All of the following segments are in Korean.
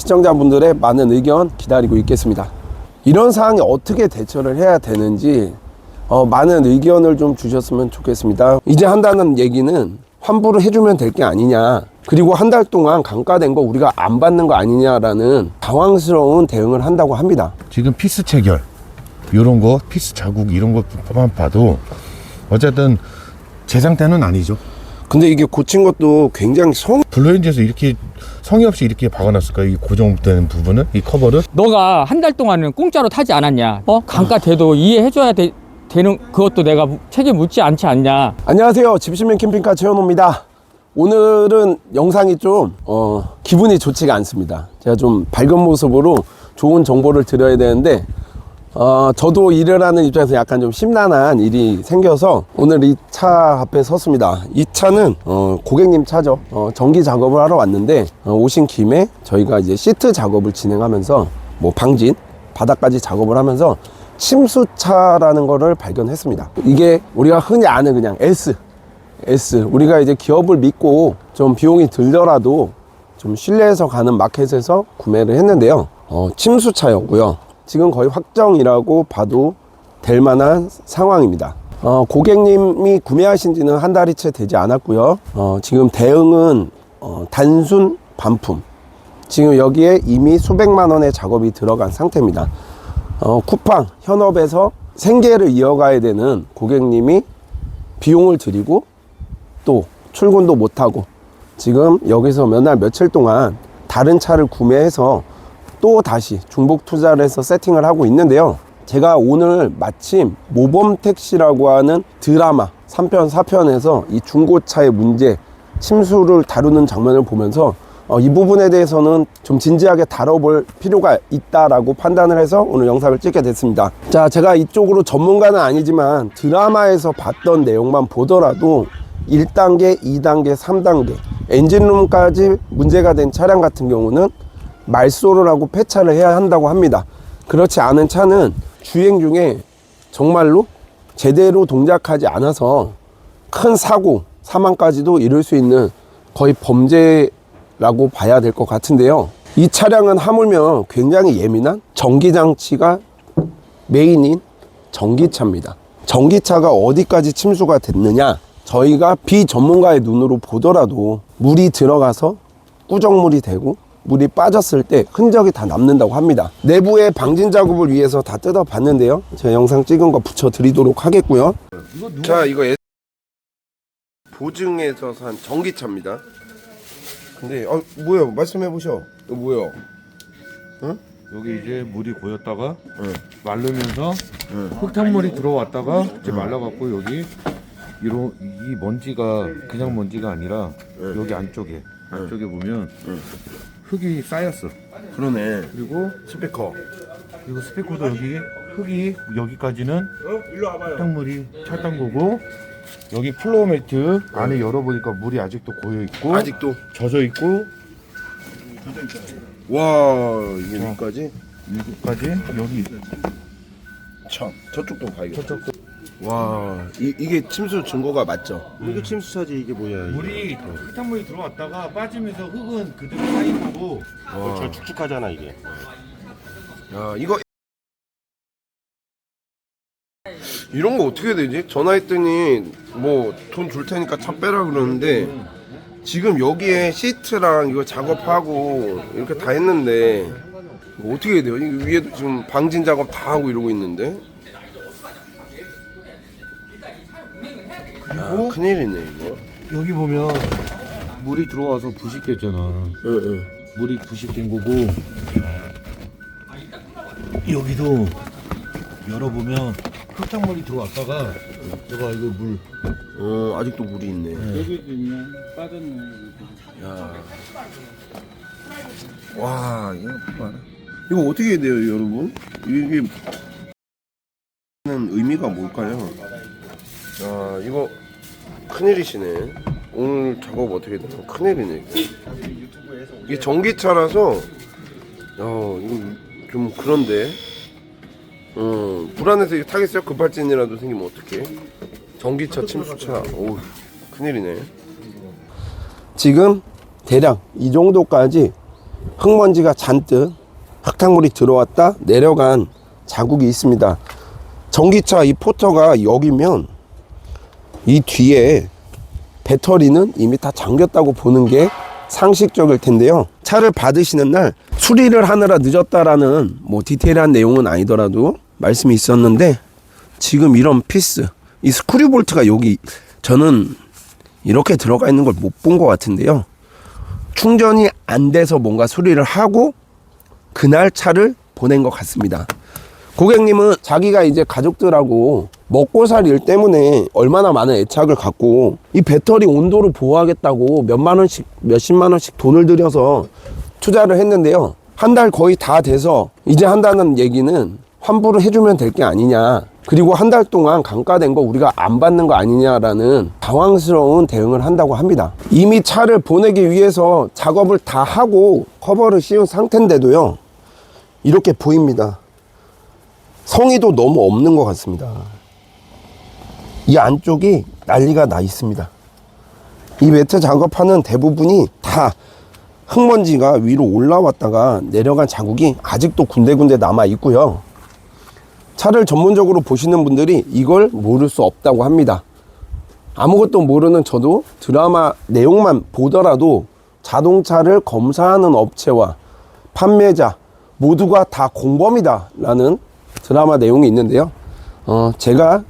시청자분들의 많은 의견 기다리고 있겠습니다. 이런 상황에 어떻게 대처를 해야 되는지 어, 많은 의견을 좀 주셨으면 좋겠습니다. 이제 한다는 얘기는 환불을 해주면 될 게 아니냐. 그리고 한 달 동안 강가된 거 우리가 안 받는 거 아니냐라는 당황스러운 대응을 한다고 합니다. 지금 피스 체결 요런 거 피스 자국 이런 것만 봐도 어쨌든 제 상태는 아니죠 근데 이게 고친 것도 굉장히 성 블루엔즈에서 이렇게 성의 없이 이렇게 박아놨을까 이 고정되는 부분은 이 커버를 너가 한 달 동안은 공짜로 타지 않았냐? 어? 강가 돼도 이해해줘야 되, 되는 그것도 내가 무- 책임 묻지 않지 않냐? 안녕하세요. 집시민 캠핑카 최현호입니다. 오늘은 영상이 좀 어, 기분이 좋지가 않습니다. 제가 좀 밝은 모습으로 좋은 정보를 드려야 되는데 어, 저도 일을 하는 입장에서 약간 좀 심란한 일이 생겨서 오늘 이 차 앞에 섰습니다. 이 차는 어, 고객님 차죠. 어, 전기 작업을 하러 왔는데 어, 오신 김에 저희가 이제 시트 작업을 진행하면서 뭐 방진, 바닥까지 작업을 하면서 침수차라는 거를 발견했습니다. 이게 우리가 흔히 아는 그냥 S, S. 우리가 이제 기업을 믿고 좀 비용이 들더라도 좀 신뢰해서 가는 마켓에서 구매를 했는데요. 어, 침수차였고요. 지금 거의 확정이라고 봐도 될 만한 상황입니다. 어, 고객님이 구매하신 지는 한 달이 채 되지 않았고요. 어, 지금 대응은 어, 단순 반품. 지금 여기에 이미 수백만 원의 작업이 들어간 상태입니다. 어, 쿠팡, 현업에서 생계를 이어가야 되는 고객님이 비용을 들이고 또 출근도 못하고 지금 여기서 몇 날 며칠 동안 다른 차를 구매해서 또 다시 중복 투자를 해서 세팅을 하고 있는데요. 제가 오늘 마침 모범 택시라고 하는 드라마 3편, 4편에서 이 중고차의 문제, 침수를 다루는 장면을 보면서 어, 이 부분에 대해서는 좀 진지하게 다뤄볼 필요가 있다라고 판단을 해서 오늘 영상을 찍게 됐습니다. 자, 제가 이쪽으로 전문가는 아니지만 드라마에서 봤던 내용만 보더라도 1단계, 2단계, 3단계 엔진룸까지 문제가 된 차량 같은 경우는 말소를 하고 폐차를 해야 한다고 합니다. 그렇지 않은 차는 주행 중에 정말로 제대로 동작하지 않아서 큰 사고, 사망까지도 이룰 수 있는 거의 범죄라고 봐야 될 것 같은데요. 이 차량은 하물며 굉장히 예민한 전기장치가 메인인 전기차입니다. 전기차가 어디까지 침수가 됐느냐? 저희가 비전문가의 눈으로 보더라도 물이 들어가서 꾸정물이 되고 물이 빠졌을 때 흔적이 다 남는다고 합니다. 내부의 방진 작업을 위해서 다 뜯어 봤는데요. 제가 영상 찍은 거 붙여 드리도록 하겠고요. 자, 이거 예- 보증에서 산 전기차입니다. 근데 어 뭐요? 말씀해 보셔. 이거 뭐요? 여기 이제 물이 고였다가 마르면서 흙탕물이 들어왔다가 이제 말라갖고 여기 이런 이 먼지가 그냥 먼지가 아니라 여기 안쪽에 안쪽에 보면 흙이 쌓였어. 그러네. 그리고 스피커. 그리고 스피커도 여기 흙이 여기까지는 흙탕물이 찼던 거고 여기 플로어 매트 안에 열어보니까 물이 아직도 고여 있고 아직도? 젖어 있고. 와 이게 여기까지? 여기까지 여기. 참 저쪽도 봐야겠다. 저쪽도 와 이, 이게 침수 증거가 맞죠? 이게 침수차지 이게 뭐야 이게. 물이 흙탕물이 들어왔다가 빠지면서 흙은 그대로 쌓인 거고 저 축축하잖아 이게 야 이거 이런 거 어떻게 되지? 전화했더니 뭐 돈 줄 테니까 차 빼라 그러는데 지금 여기에 시트랑 이거 작업하고 이렇게 다 했는데 이거 어떻게 해야 돼요? 이 위에도 지금 방진 작업 다 하고 이러고 있는데 아, 큰일이네 이거 여기 보면 물이 들어와서 부식했잖아 응, 물이 부식된 거고 여기도 열어보면 흙탕물이 들어왔다가 내가 이거 물 응. 어 아직도 물이 있네 여기도 있네. 빠졌네. 야. 와, 이거 봐라. 이거 어떻게 해야 돼요, 여러분? 이게 는 의미가 뭘까요? 야, 이거 큰일이시네. 오늘 작업 어떻게 되나? 큰일이네. 이게 전기차라서 야, 이거 좀 그런데. 어, 불안해서 이거 타겠어요? 급발진이라도 생기면 어떡해? 전기차 침수차. 오, 큰일이네. 지금 대략 이 정도까지 흙먼지가 잔뜩 흙탕물이 들어왔다 내려간 자국이 있습니다. 전기차 이 포터가 여기면 이 뒤에 배터리는 이미 다 잠겼다고 보는 게 상식적일 텐데요. 차를 받으시는 날 수리를 하느라 늦었다라는 뭐 디테일한 내용은 아니더라도 말씀이 있었는데 지금 이런 피스, 이 스크류 볼트가 여기 저는 이렇게 들어가 있는 걸 못 본 것 같은데요. 충전이 안 돼서 뭔가 수리를 하고 그날 차를 보낸 것 같습니다. 고객님은 자기가 이제 가족들하고 먹고 살 일 때문에 얼마나 많은 애착을 갖고 이 배터리 온도를 보호하겠다고 몇만 원씩, 몇십만 원씩 돈을 들여서 투자를 했는데요. 한 달 거의 다 돼서 이제 한다는 얘기는 환불을 해주면 될 게 아니냐. 그리고 한 달 동안 감가된 거 우리가 안 받는 거 아니냐라는 당황스러운 대응을 한다고 합니다. 이미 차를 보내기 위해서 작업을 다 하고 커버를 씌운 상태인데도요. 이렇게 보입니다. 성의도 너무 없는 것 같습니다. 이 안쪽이 난리가 나 있습니다. 이 매트 작업하는 대부분이 다 흙먼지가 위로 올라왔다가 내려간 자국이 아직도 군데군데 남아 있고요. 차를 전문적으로 보시는 분들이 이걸 모를 수 없다고 합니다. 아무것도 모르는 저도 드라마 내용만 보더라도 자동차를 검사하는 업체와 판매자 모두가 다 공범이다 라는 드라마 내용이 있는데요. 어, 제가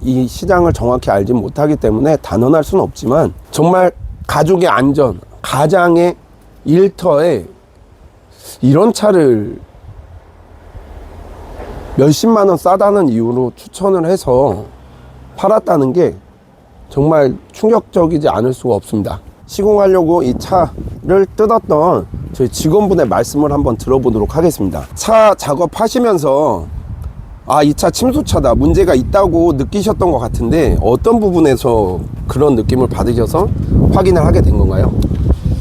이 시장을 정확히 알지 못하기 때문에 단언할 수는 없지만 정말 가족의 안전, 가장의 일터에 이런 차를 몇십만 원 싸다는 이유로 추천을 해서 팔았다는 게 정말 충격적이지 않을 수가 없습니다. 시공하려고 이 차를 뜯었던 저희 직원분의 말씀을 한번 들어보도록 하겠습니다. 차 작업하시면서 아, 이 차 침수차다. 문제가 있다고 느끼셨던 것 같은데 어떤 부분에서 그런 느낌을 받으셔서 확인을 하게 된 건가요?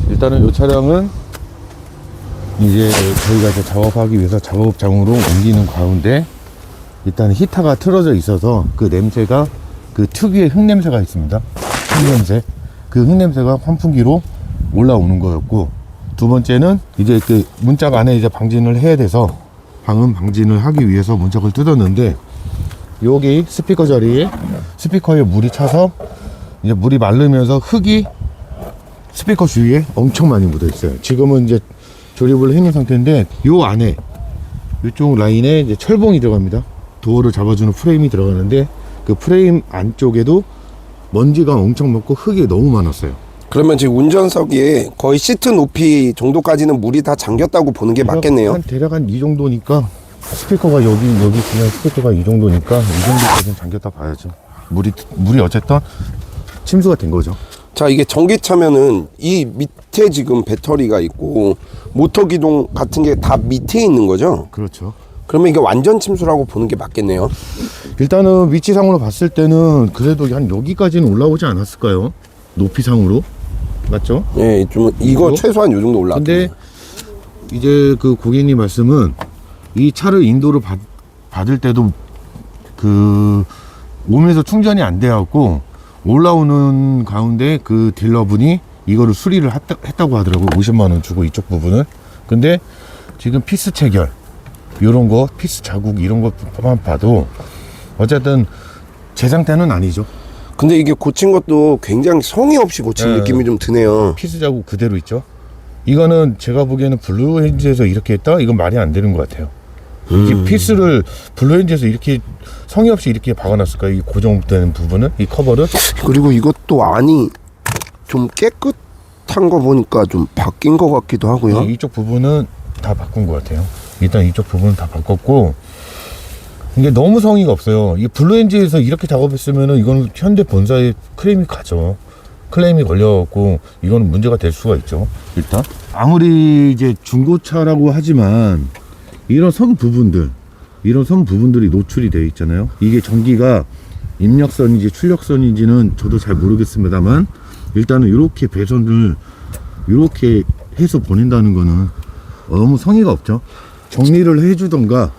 일단은 이 차량은 이제 저희가 이제 작업하기 위해서 작업장으로 옮기는 가운데 일단 히터가 틀어져 있어서 그 냄새가 그 특유의 흙 냄새가 있습니다. 흙 냄새. 그 흙 냄새가 환풍기로 올라오는 거였고 두 번째는 이제 그 문짝 안에 이제 방진을 해야 돼서 방음 방진을 하기 위해서 문짝을 뜯었는데 여기 스피커 자리에 스피커에 물이 차서 이제 물이 마르면서 흙이 스피커 주위에 엄청 많이 묻어 있어요. 지금은 이제 조립을 해놓은 상태인데 요 안에 이쪽 라인에 이제 철봉이 들어갑니다. 도어를 잡아주는 프레임이 들어가는데 그 프레임 안쪽에도 먼지가 엄청 많고 흙이 너무 많았어요. 그러면 지금 운전석에 거의 시트 높이 정도까지는 물이 다 잠겼다고 보는 게 맞겠네요. 한 대략 한 이 정도니까 스피커가 여기 여기 그냥 스피커가 이 정도니까 이 정도까지는 잠겼다 봐야죠. 물이 물이 어쨌든 침수가 된 거죠. 자, 이게 전기차면은 이 밑에 지금 배터리가 있고 모터 기동 같은 게 다 밑에 있는 거죠? 그렇죠. 그러면 이게 완전 침수라고 보는 게 맞겠네요. 일단은 위치상으로 봤을 때는 그래도 한 여기까지는 올라오지 않았을까요? 높이상으로 맞죠? 예, 좀 이거 그리고? 최소한 요 정도 올라. 근데 이제 그 고객님 말씀은 이 차를 인도를 받, 받을 때도 그 오면서 충전이 안 돼갖고 올라오는 가운데 그 딜러분이 이거를 수리를 했다, 했다고 하더라고요. 50만 원 주고 이쪽 부분을. 근데 지금 피스 체결 요런 거 피스 자국 이런 것만 봐도 어쨌든 제 상태는 아니죠. 근데 이게 고친 것도 굉장히 성의 없이 고친 네. 느낌이 좀 드네요. 피스 자국 그대로 있죠. 이거는 제가 보기에는 블루엔즈에서 이렇게 했다? 이건 말이 안 되는 것 같아요. 이게 피스를 블루엔즈에서 이렇게 성의 없이 이렇게 박아놨을까? 이 고정되는 부분을? 이 커버를? 그리고 이것도 안이 좀 깨끗한 거 보니까 좀 바뀐 것 같기도 하고요. 이- 이쪽 부분은 다 바꾼 것 같아요. 일단 이쪽 부분은 다 바꿨고 이게 너무 성의가 없어요. 이 블루엔지에서 이렇게 작업했으면은 이거는 현대 본사에 클레임이 가죠. 클레임이 걸려갖고 이거는 문제가 될 수가 있죠. 일단 아무리 이제 중고차라고 하지만 이런 선 부분들 이런 선 부분들이 노출이 되어 있잖아요. 이게 전기가 입력선인지 출력선인지는 저도 잘 모르겠습니다만 일단은 이렇게 배선을 이렇게 해서 보낸다는 거는 너무 성의가 없죠. 정리를 해주던가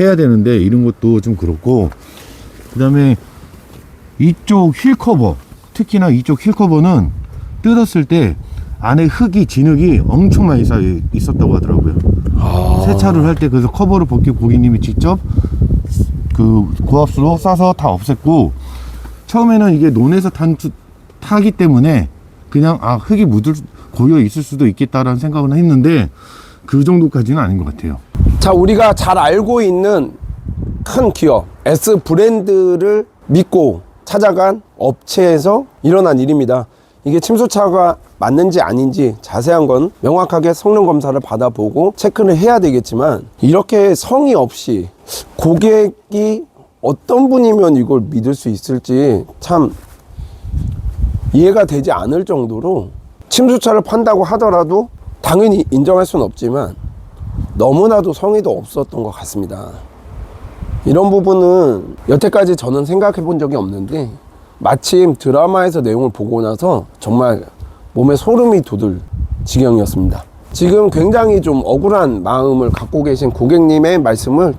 해야 되는데 이런 것도 좀 그렇고 그 다음에 이쪽 휠 커버 특히나 이쪽 휠 커버는 뜯었을 때 안에 흙이 진흙이 엄청 많이 쌓여 있었다고 하더라고요. 세차를 할 때 그래서 커버를 벗기 고객님이 직접 그 고압수로 싸서 다 없앴고 처음에는 이게 논에서 탄 주- 타기 때문에 그냥 아 흙이 묻을 고여 있을 수도 있겠다라는 생각은 했는데 그 정도까지는 아닌 것 같아요. 자, 우리가 잘 알고 있는 큰 기업 S 브랜드를 믿고 찾아간 업체에서 일어난 일입니다. 이게 침수차가 맞는지 아닌지 자세한 건 명확하게 성능 검사를 받아보고 체크를 해야 되겠지만 이렇게 성의 없이 고객이 어떤 분이면 이걸 믿을 수 있을지 참 이해가 되지 않을 정도로 침수차를 판다고 하더라도 당연히 인정할 수는 없지만 너무나도 성의도 없었던 것 같습니다. 이런 부분은 여태까지 저는 생각해 본 적이 없는데 마침 드라마에서 내용을 보고 나서 정말 몸에 소름이 돋을 지경이었습니다. 지금 굉장히 좀 억울한 마음을 갖고 계신 고객님의 말씀을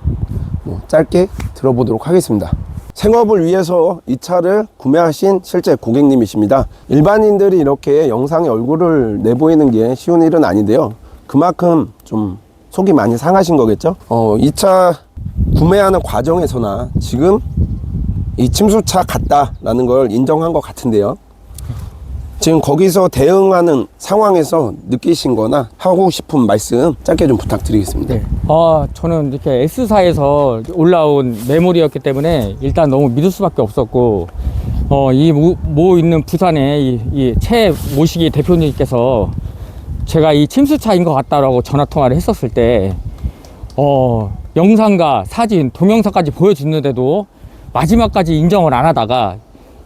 뭐 짧게 들어보도록 하겠습니다. 생업을 위해서 이 차를 구매하신 실제 고객님이십니다. 일반인들이 이렇게 영상에 얼굴을 내보이는 게 쉬운 일은 아닌데요. 그만큼 좀 속이 많이 상하신 거겠죠? 어, 이 차 구매하는 과정에서나 지금 이 침수차 같다라는 걸 인정한 것 같은데요. 지금 거기서 대응하는 상황에서 느끼신 거나 하고 싶은 말씀 짧게 좀 부탁드리겠습니다. 네. 아, 저는 이렇게 S사에서 올라온 메모리였기 때문에 일단 너무 믿을 수밖에 없었고, 어, 이모 있는 부산의 이최 모시기 대표님께서 제가 이 침수차인 것 같다라고 전화 통화를 했었을 때, 어, 영상과 사진, 동영상까지 보여줬는데도 마지막까지 인정을 안 하다가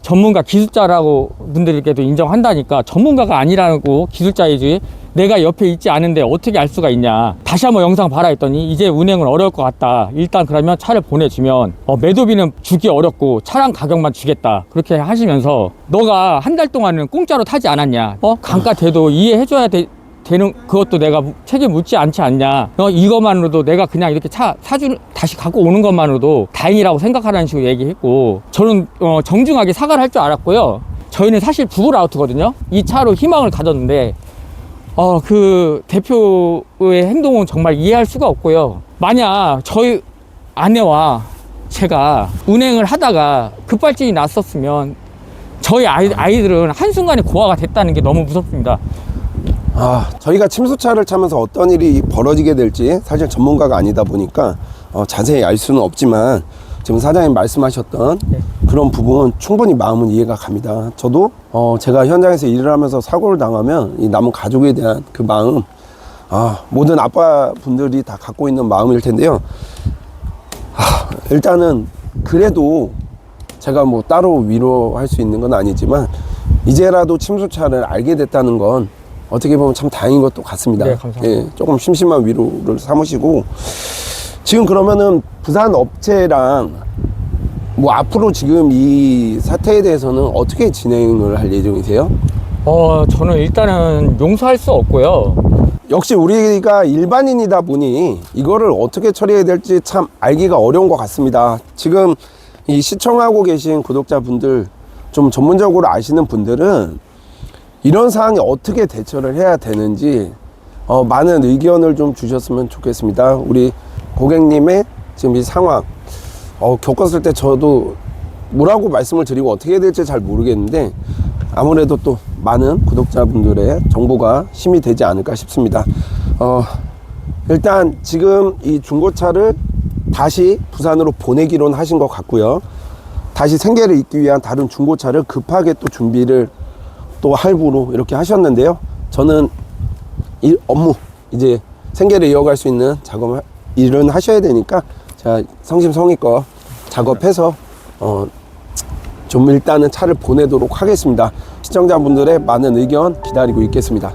전문가 기술자라고 분들께도 인정한다니까 전문가가 아니라고 기술자이지 내가 옆에 있지 않은데 어떻게 알 수가 있냐. 다시 한번 영상 봐라 했더니 이제 운행은 어려울 것 같다. 일단 그러면 차를 보내주면 어, 매도비는 주기 어렵고 차량 가격만 주겠다. 그렇게 하시면서 너가 한 달 동안은 공짜로 타지 않았냐. 어? 강가 대도 이해해줘야 돼 되는 그것도 내가 무- 책임 묻지 않지 않냐. 어, 이것만으로도 내가 그냥 이렇게 차 사주 다시 갖고 오는 것만으로도 다행이라고 생각하라는 식으로 얘기했고 저는 어, 정중하게 사과를 할 줄 알았고요. 저희는 사실 부글아웃거든요. 이 차로 희망을 가졌는데 어, 그 대표의 행동은 정말 이해할 수가 없고요. 만약 저희 아내와 제가 운행을 하다가 급발진이 났었으면 저희 아이, 아이들은 한순간에 고아가 됐다는 게 너무 무섭습니다 아, 저희가 침수차를 차면서 어떤 일이 벌어지게 될지 사실 전문가가 아니다 보니까 어, 자세히 알 수는 없지만 지금 사장님 말씀하셨던 네. 그런 부분 충분히 마음은 이해가 갑니다. 저도 어, 제가 현장에서 일을 하면서 사고를 당하면 이 남은 가족에 대한 그 마음 아, 모든 아빠 분들이 다 갖고 있는 마음일 텐데요. 아, 일단은 그래도 제가 뭐 따로 위로할 수 있는 건 아니지만 이제라도 침수차를 알게 됐다는 건 어떻게 보면 참 다행인 것도 같습니다. 네, 감사합니다. 예, 조금 심심한 위로를 삼으시고 지금 그러면은 부산 업체랑 뭐 앞으로 지금 이 사태에 대해서는 어떻게 진행을 할 예정이세요? 어, 저는 일단은 용서할 수 없고요. 역시 우리가 일반인이다 보니 이거를 어떻게 처리해야 될지 참 알기가 어려운 것 같습니다. 지금 이 시청하고 계신 구독자분들 좀 전문적으로 아시는 분들은 이런 상황에 어떻게 대처를 해야 되는지 어, 많은 의견을 좀 주셨으면 좋겠습니다. 우리 고객님의 지금 이 상황 어, 겪었을 때 저도 뭐라고 말씀을 드리고 어떻게 해야 될지 잘 모르겠는데 아무래도 또 많은 구독자분들의 정보가 힘이 되지 않을까 싶습니다. 어, 일단 지금 이 중고차를 다시 부산으로 보내기로 하신 것 같고요. 다시 생계를 잇기 위한 다른 중고차를 급하게 또 준비를 또 할부로 이렇게 하셨는데요. 저는 이 업무 이제 생계를 이어갈 수 있는 작업 일은 하셔야 되니까 제가 성심성의껏 작업해서 어, 좀 일단은 차를 보내도록 하겠습니다. 시청자분들의 많은 의견 기다리고 있겠습니다.